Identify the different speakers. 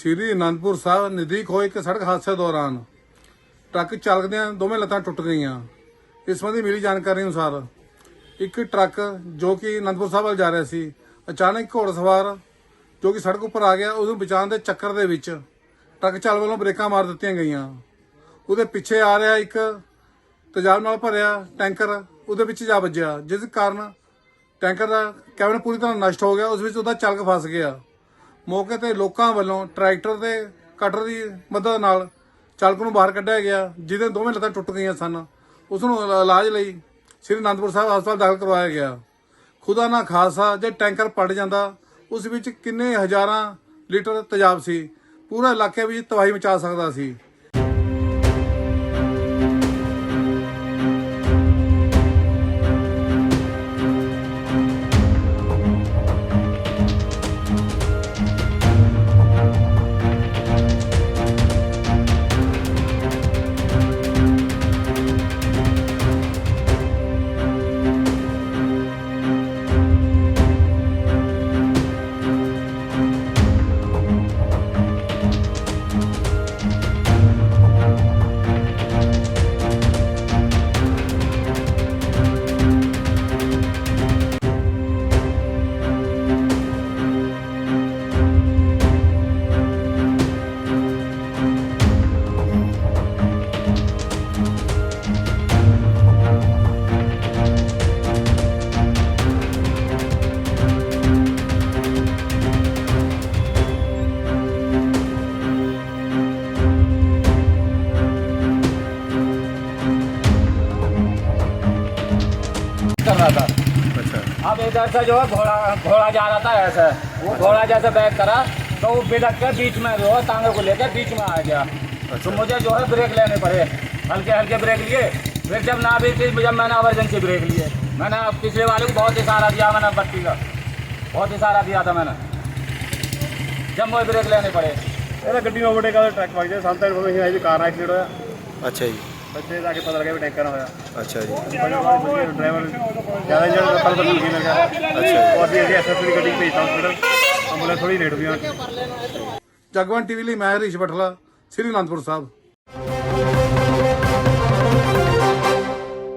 Speaker 1: ਸ਼੍ਰੀ ਅਨੰਦਪੁਰ ਸਾਹਿਬ ਨਜ਼ਦੀਕ ਹੋਏ ਇੱਕ ਸੜਕ ਹਾਦਸੇ ਦੌਰਾਨ ਟਰੱਕ ਚਾਲਕਦਿਆਂ ਦੋਵੇਂ ਲੱਤਾਂ ਟੁੱਟ ਗਈਆਂ। ਇਸ ਸੰਬੰਧੀ ਮਿਲੀ ਜਾਣਕਾਰੀ ਅਨੁਸਾਰ ਇੱਕ ਟਰੱਕ ਜੋ ਕਿ ਅਨੰਦਪੁਰ ਸਾਹਿਬ ਵੱਲ ਜਾ ਰਿਹਾ ਸੀ, ਅਚਾਨਕ ਘੋੜਸਵਾਰ ਜੋ ਕਿ ਸੜਕ ਉੱਪਰ ਆ ਗਿਆ ਉਹਨੂੰ ਬਚਾਉਣ ਦੇ ਚੱਕਰ ਦੇ ਵਿੱਚ ਟਰੱਕ ਚਾਲਕ ਵੱਲੋਂ ਬ੍ਰੇਕਾਂ ਮਾਰ ਦਿੱਤੀਆਂ ਗਈਆਂ। ਉਹਦੇ ਪਿੱਛੇ ਆ ਰਿਹਾ ਇੱਕ ਤੇਜ਼ਾਬ ਨਾਲ ਭਰਿਆ ਟੈਂਕਰ, ਉਹਦੇ ਵਿੱਚ ਜਾ ਵੱਜਿਆ, ਜਿਸ ਕਾਰਨ ਟੈਂਕਰ ਦਾ ਕੈਬਨ ਪੂਰੀ ਤਰ੍ਹਾਂ ਨਸ਼ਟ ਹੋ ਗਿਆ, ਉਸ ਵਿੱਚ ਉਹਦਾ ਚਾਲਕ ਫਸ ਗਿਆ। ਮੌਕੇ ਤੇ ਲੋਕਾਂ ਵੱਲੋਂ ਟਰੈਕਟਰ ਤੇ ਕਟਰ ਦੀ ਮਦਦ ਨਾਲ ਚਾਲਕ ਨੂੰ ਬਾਹਰ ਕੱਢਿਆ ਗਿਆ, ਜਿਹਦੇ ਦੋਵੇਂ ਲੱਤਾਂ ਟੁੱਟ ਗਈਆਂ ਸਨ। ਉਸ ਨੂੰ ਇਲਾਜ ਲਈ ਸ੍ਰੀ ਅਨੰਦਪੁਰ ਸਾਹਿਬ ਹਸਪਤਾਲ ਦਾਖਲ ਕਰਵਾਇਆ ਗਿਆ। ਖੁਦਾ ਨਾ ਖਾਲਸਾ, ਜੇ ਟੈਂਕਰ ਪੜ ਜਾਂਦਾ, ਉਸ ਵਿੱਚ ਕਿੰਨੇ ਹਜ਼ਾਰਾਂ ਲੀਟਰ ਤੇਜ਼ਾਬ ਸੀ। ਪੂਰਾ ਇਲਾਕੇ ਵਿੱਚ ਤਬਾਹੀ ਮਚਾ ਸਕਦਾ ਸੀ।
Speaker 2: रहा था।
Speaker 1: अच्छा।
Speaker 2: अब इधर से जो है घोड़ा घोड़ा जा रहा था ऐसे। वो घोड़ा जैसे बैक करा तो वो बिलक के बीच में जो है टांगे को लेकर बीच में आ गया। तो अच्छा। मुझे जो है ब्रेक लेने पड़े। हल्के हल्के ब्रेक लिए। फिर जब ना भी थी जब मैंने एमरजेंसी ब्रेक लिए। मैंने पिछले वाले को बहुत इशारा दिया मैंने बत्ती का। बहुत इशारा दिया था मैंने। जब मुझे ब्रेक लेने पड़े।
Speaker 3: गड्डी में ओवरटेक ट्रैक पाई कार एक्सीडेंट होया
Speaker 4: अच्छा जी।
Speaker 3: ਬੱਚੇ ਜਾ ਕੇ ਪਤਾ ਲੱਗਿਆ ਵੀ ਟੈਂਕਰ ਹੋਇਆ।
Speaker 4: ਅੱਛਾ ਜੀ।
Speaker 3: ਡਰਾਈਵਰ ਜ਼ਿਆਦਾ ਜਿਹੜਾ ਪਤਾ ਪਤਾ ਨਹੀਂ ਲੱਗਾ।
Speaker 4: ਅੱਛਾ
Speaker 3: ਉਹ ਅਸੀਂ ਇਹਦੀ ਐਸਐਸ ਦੀ ਗੱਡੀ ਭੇਜਤਾ ਹਸਪੀਟਲ ਐਂਬੂਲੈਂਸ ਥੋੜੀ ਲੇਟ ਹੋਈ ਆ।
Speaker 1: ਜਗਵੰਤ ਟੀਵੀ ਲਈ ਮੈਂ ਹਰੀਸ਼ ਬਠਲਾ ਸ੍ਰੀ ਅਨੰਦਪੁਰ ਸਾਹਿਬ।